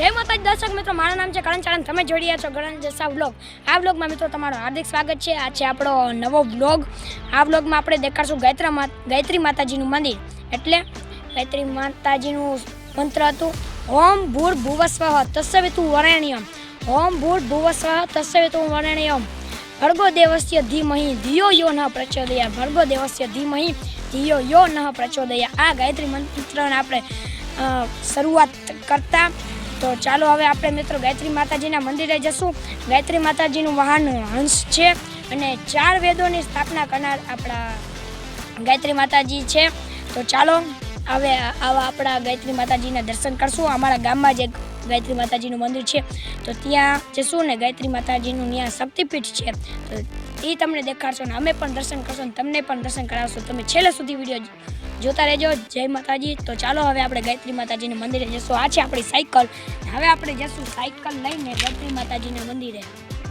જય માતાજી, દર્શક મિત્રો, મારું નામ છે કરણ ચાણંદ તમે જોડી રહ્યા છો ગણ જસા વ્લોગ. આ વ્લોગમાં મિત્રો તમારું હાર્દિક સ્વાગત છે. આ છે આપણો નવો વ્લોગ. આ વ્લોગમાં આપણે દેખાડશું ગાયત્રા ગાયત્રી માતાજીનું મંદિર. એટલે ગાયત્રી માતાજીનું મંત્ર હતું, ઓમ ભૂર ભુવસ્વ તસ્સવિતુ વરેણ્યમ. ઓમ ભૂર ભુવસ્વ તસ્યવિતુ વરેણ્યમ. ભર્ગો દેવસ્ય ધીમહી, ધિયો યો ન પ્રચોદયા. ભર્ગો દેવસ્ય ધીમહી, ધિયો યો ન પ્રચોદયા. આ ગાયત્રી મંત્રને આપણે શરૂઆત કરતા તો ચાલો હવે આપણે મિત્રો ગાયત્રી માતાજીના મંદિરે જશું. ગાયત્રી માતાજીનું વાહન હંસ છે અને ચાર વેદોની સ્થાપના કરનાર આપણા ગાયત્રી માતાજી છે. તો ચાલો હવે આવા આપણા ગાયત્રી માતાજીના દર્શન કરશું. અમારા ગામમાં જે ગાયત્રી માતાજીનું મંદિર છે. તો ત્યાં જશું ને ગાયત્રી માતાજીનું ત્યાં શક્તિપીઠ છે. તો એ તમને દેખાડશો ને અમે પણ દર્શન કરશું ને તમને પણ દર્શન કરાવશું. તમે છેલ્લે સુધી વીડિયો જોતા રહેજો. જય માતાજી. તો ચાલો હવે આપણે ગાયત્રી માતાજીને મંદિરે જશું આ છે આપણી સાયકલ. હવે આપણે જશું સાયકલ લઈને ગાયત્રી માતાજીના મંદિરે.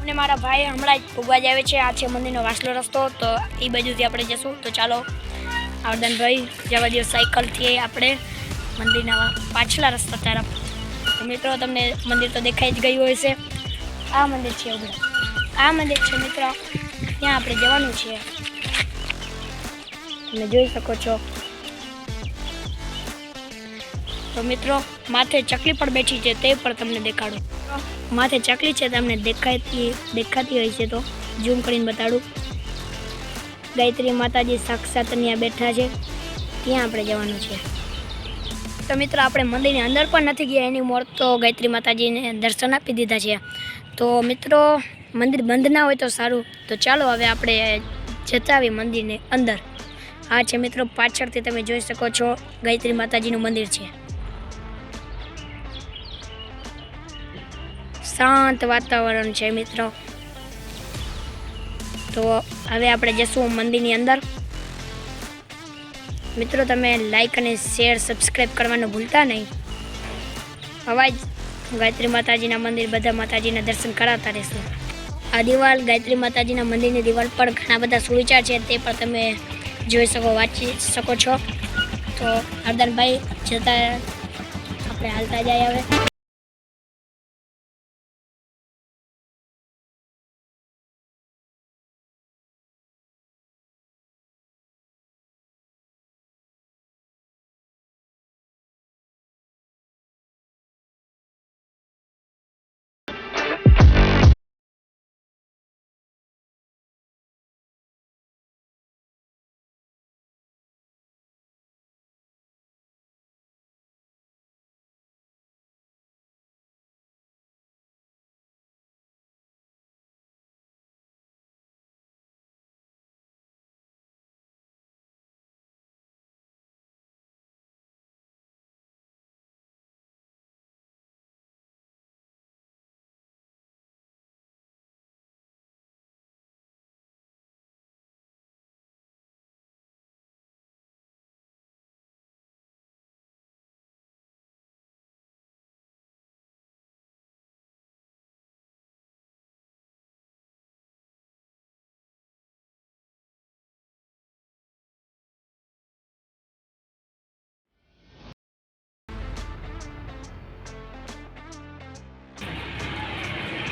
અને મારા ભાઈ હમણાં જ ભૂગવા આવે છે. આ છે મંદિરનો વાસલો રસ્તો. તો એ બાજુથી આપણે જશું તો ચાલો, આવરદાનભાઈ, જવા દો સાયકલથી આપણે મંદિરના પાછલા રસ્તા તરફ. મિત્રો, તમને મંદિર તો દેખાઈ જ ગયું હશે. આ મંદિર છે ઊભા આ મંદિર છે મિત્રો. ત્યાં આપણે જવાનું છે. તમે જોઈ શકો છો. તો મિત્રો, માથે ચકલી પણ બેઠી છે, તે પણ તમને દેખાડું. માથે ચકલી છે તમને દેખાતી દેખાતી હોય છે, તો ઝૂમ કરીને બતાડું. ગાયત્રી માતાજી સાક્ષાત ત્યાં બેઠા છે, ત્યાં આપણે જવાનું છે. તો મિત્રો, આપણે મંદિરની અંદર પણ નથી ગયા એની મોર તો ગાયત્રી માતાજીને દર્શન આપી દીધા છે. તો મિત્રો, મંદિર બંધ ના હોય તો સારું. તો ચાલો હવે આપણે જતા આવીએ મંદિરની અંદર. આ છે મિત્રો, પાછળથી તમે જોઈ શકો છો, ગાયત્રી માતાજીનું મંદિર છે. શાંત વાતાવરણ છે મિત્રો. તો હવે આપણે જશું મંદિરની અંદર. મિત્રો, તમે લાઈક અને શેર સબસ્ક્રાઈબ કરવાનું ભૂલતા નહીં. અવાજ ગાયત્રી માતાજીના મંદિર, બધા માતાજીના દર્શન કરાવતા રહેશું. આ દિવાલ ગાયત્રી માતાજીના મંદિરની દિવાલ પર ઘણા બધા સુવિચાર છે, તે પણ તમે જોઈ શકો, વાંચી શકો છો. તો હરદાનભાઈ જતા આપણે હાલતા જાય હવે.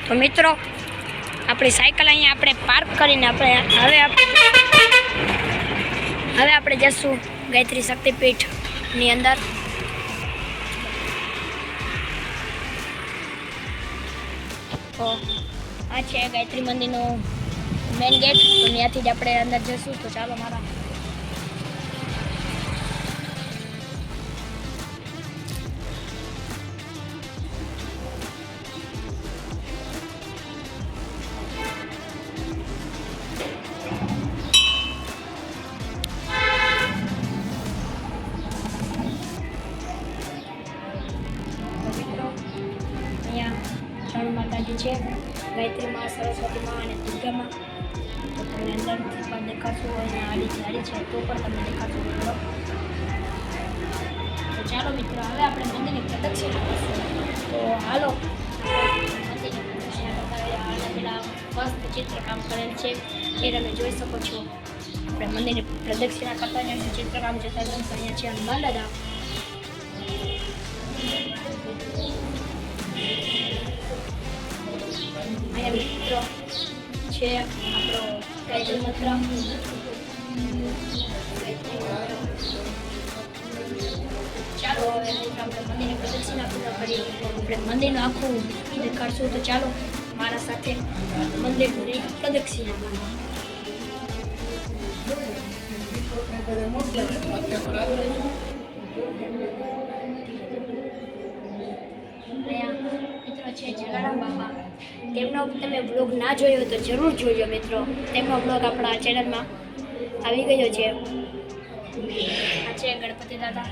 તો મિત્રો, આપણી સાયકલ અહીંયા આપણે પાર્ક કરીને આપણે હવે આપણે હવે આપણે જશું ગાયત્રી શક્તિપીઠની અંદર. તો આ છે ગાયત્રી મંદિરનો મેઇન ગેટ તો ત્યાંથી જ આપણે અંદર જશું. તો ચાલો મારા ત્રણ માતાજી છે અને દુર્ગા માં તો તમને અંદરથી અને આડી જાડી છે, તો પણ તમને દેખાડશું મિત્રો તો ચાલો મિત્રો, હવે આપણે મંદિરની પ્રદક્ષિણા કરશું. તો હાલો. вас ચિત્રકામ કરેલ છે એ તમે જોઈ શકો છો આપણે મંદિરની પ્રદક્ષિણા કરતા જ ચિત્રકામ જતા જ અહીંયા છે હનુમાન દાદા અહીંયા મિત્રો છે આપણો ટાઈટલ મિત્ર ચાલો આપણે મંદિરની પ્રદક્ષિણા પૂજા કરી આપણે મંદિરનું આખું દેખાડશું તો ચાલો મારા સાથે મંદિરની પ્રદક્ષિણા અહીંયા મિત્રો છે જલારામ બાપા તેમનો તમે બ્લોગ ના જોયો તો જરૂર જોજો મિત્રો. તેમનો બ્લોગ આપણા ચેનલમાં આવી ગયો છે. આ છે ગણપતિ દાદા.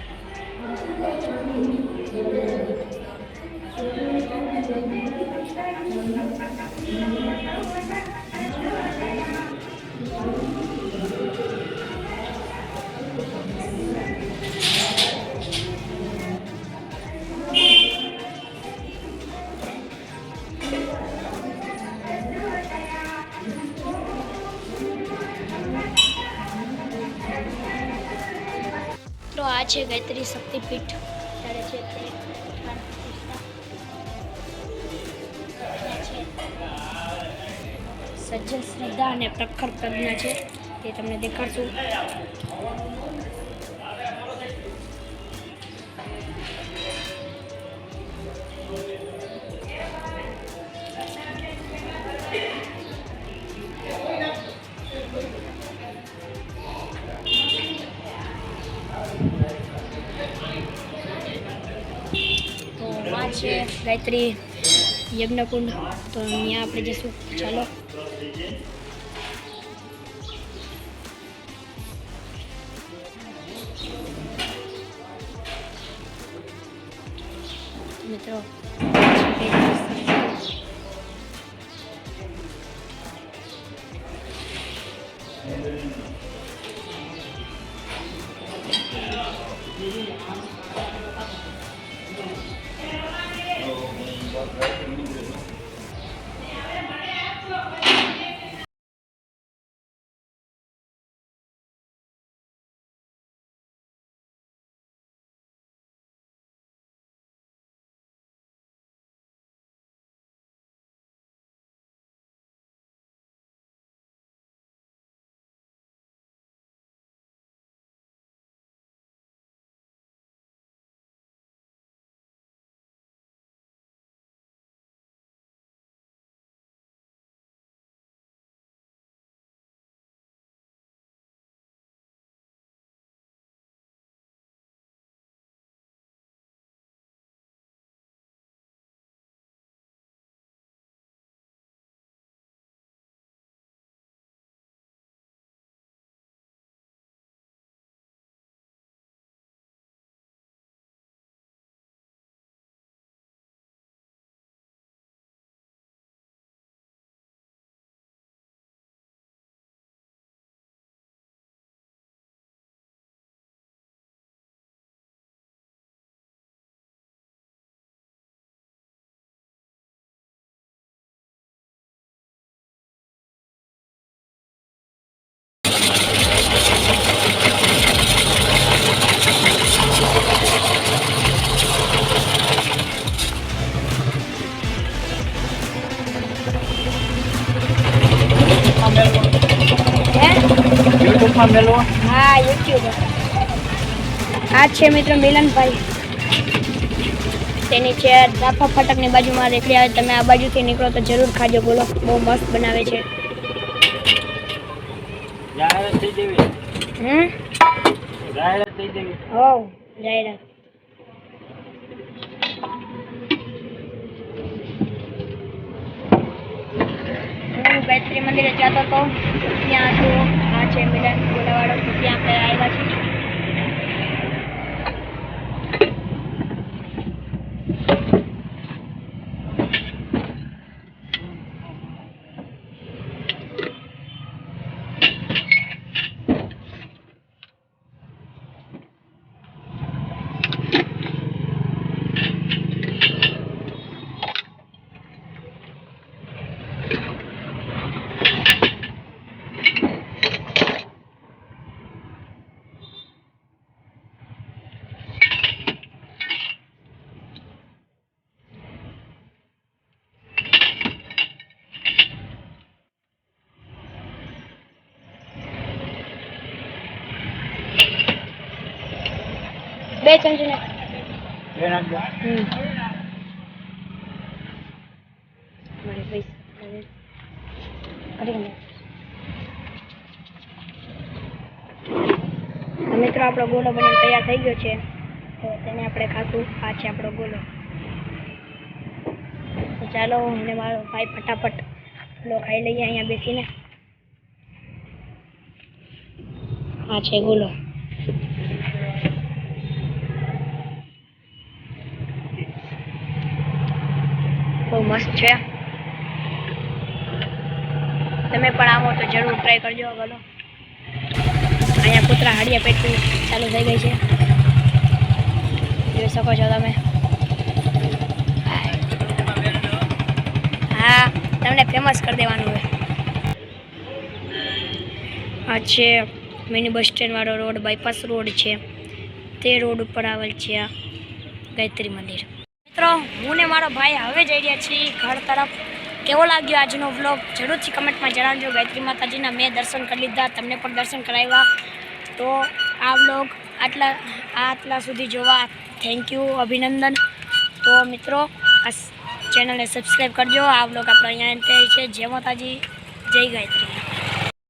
આ છે ગાયત્રી શક્તિપીઠ ત્યારે છે તે સજ્જન શ્રદ્ધા અને પ્રખર પ્રજ્ઞા છે તે તમને દેખાડશું. છે ગાયત્રી યજ્ઞકુંડ. તો અહીંયા આપણે જઈશું. ચાલો. મિત્રો હે મેળવો હા? યુટ્યુબ આ છે મિત્ર મિલનભાઈ. તેની છે ધાફા ફાટકની બાજુમાં રેકડી આવે તમે આ બાજુથી નીકળો તો જરૂર ખાજો બોલો. બહુ મસ્ત બનાવે છે. જાહેરાત થઈ દેવી હમ? જાહેરાત થઈ દેવી હો જાહેરાત. ગાયત્રી મંદિરે જતો હતો ત્યાં તો આ છે મિલન ગોલાવાળો ત્યાં આપણે આવ્યા છીએ. બે ચમચી નાખ બે હમ. મારી પૈસા કરી નાખ. મિત્રો આપણો ગોલો બનીને તૈયાર થઈ ગયો છે. તો તેને આપણે ખાશું આ છે આપણો ગોલો. તો ચાલો હું ને મારો ભાઈ ફટાફટ ગોલો ખાઈ લઈએ અહીંયા બેસીને. આ છે ગોલો બહુ મસ્ત છે. તમે પણ આવો તો જરૂર ટ્રાય કરજો બોલો અહીંયા કૂતરા હાડિયા પેટવી ચાલુ થઈ ગઈ છે. જોઈ શકો છો તમે. હા, તમને ફેમસ કરી દેવાનું હોય આ છે મિની બસ સ્ટેન્ડવાળો રોડ બાયપાસ રોડ છે. તે રોડ ઉપર આવેલ છે આ ગાયત્રી મંદિર. મિત્રો, હું ને મારો ભાઈ હવે જઈ રહ્યા છીએ ઘર તરફ. કેવો લાગ્યો આજનો વ્લોગ જરૂરથી કમેન્ટમાં જણાવજો. ગાયત્રી માતાજીના મેં દર્શન કરી લીધા, તમને પણ દર્શન કરાવ્યા. તો આ વ્લોગ આટલા આટલા સુધી જોવા થેન્ક યુ અભિનંદન. તો મિત્રો, આ ચેનલને સબસ્ક્રાઈબ કરજો. આ વ્લોગ આપણે અહીંયા છે. જય માતાજી, જય ગાયત્રી.